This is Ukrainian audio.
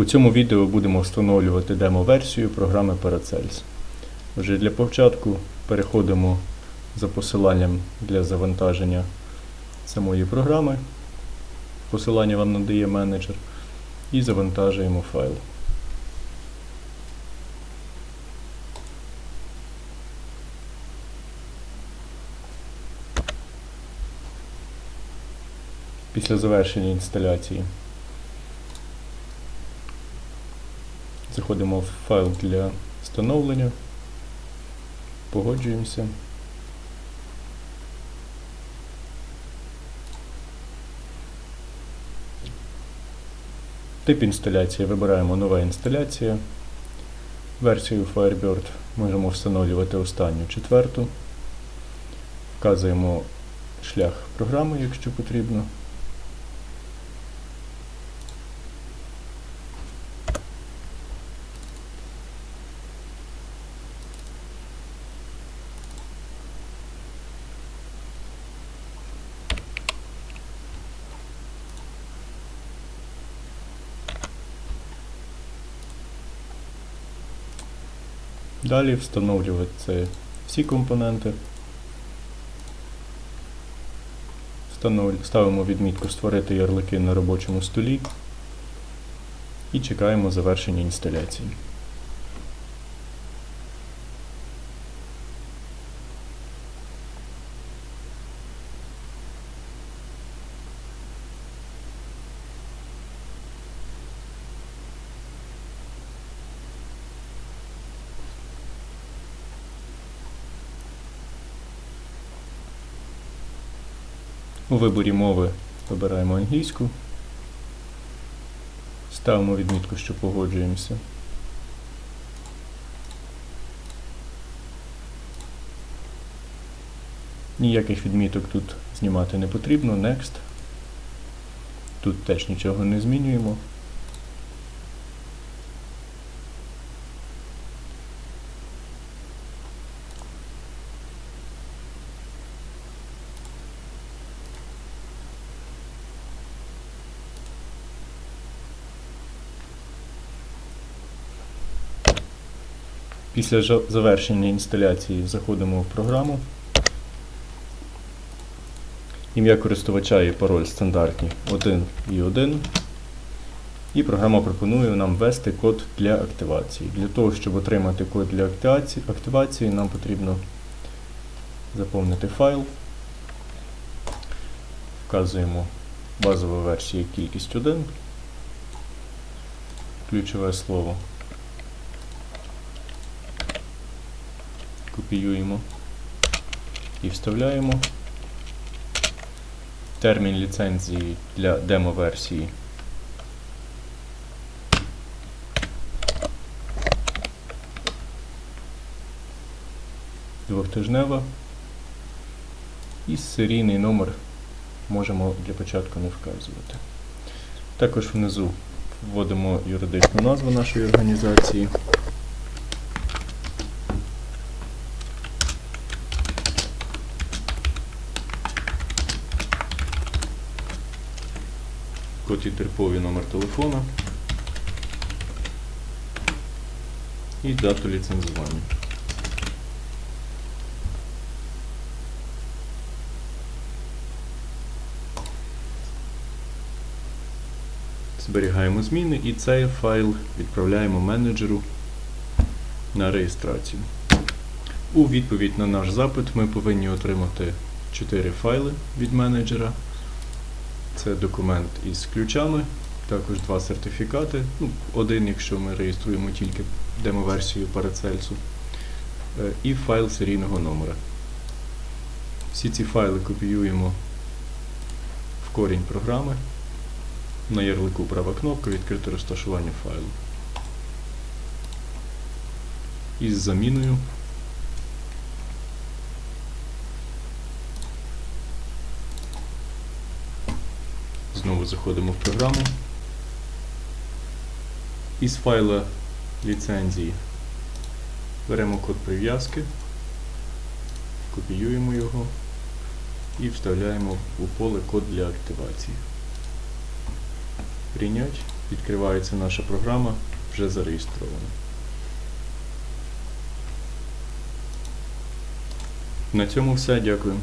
У цьому відео будемо встановлювати демо-версію програми Paracels. Отже, для початку переходимо за посиланням для завантаження самої програми. Посилання вам надає менеджер. І завантажуємо файл. Після завершення інсталяції заходимо в файл для встановлення, погоджуємося. Тип інсталяції вибираємо нова інсталяція. Версію Firebird можемо встановлювати останню четверту. Вказуємо шлях програми, якщо потрібно. Далі встановлювати всі компоненти. Ставимо відмітку Створити ярлики на робочому столі і чекаємо завершення інсталяції. У виборі мови вибираємо англійську. Ставимо відмітку, що погоджуємося. Ніяких відміток тут знімати не потрібно. Next. Тут теж нічого не змінюємо. Після завершення інсталяції заходимо в програму. Ім'я користувача і пароль стандартні 1 і 1. І програма пропонує нам ввести код для активації. Для того, щоб отримати код для активації, нам потрібно заповнити файл. Вказуємо базова версія кількість 1. Ключове слово копіюємо і вставляємо. Термін ліцензії для демо-версії. Двохтижнева. І серійний номер можемо для початку не вказувати. Також внизу вводимо юридичну назву нашої організації. Код і номер телефона і дату ліцензування. Зберігаємо зміни і цей файл відправляємо менеджеру на реєстрацію. У відповідь на наш запит ми повинні отримати 4 файли від менеджера. Це документ із ключами, також два сертифікати. Ну, один, якщо ми реєструємо тільки демо-версію Paracels, е, і файл серійного номера. Всі ці файли копіюємо в корінь програми. На ярлику права кнопка відкрити розташування файлу. Із заміною Знову заходимо в програму. Із файла ліцензії беремо код прив'язки, копіюємо його і вставляємо у поле код для активації. Прийнять. відкривається наша програма, вже зареєстрована. На цьому все. Дякую.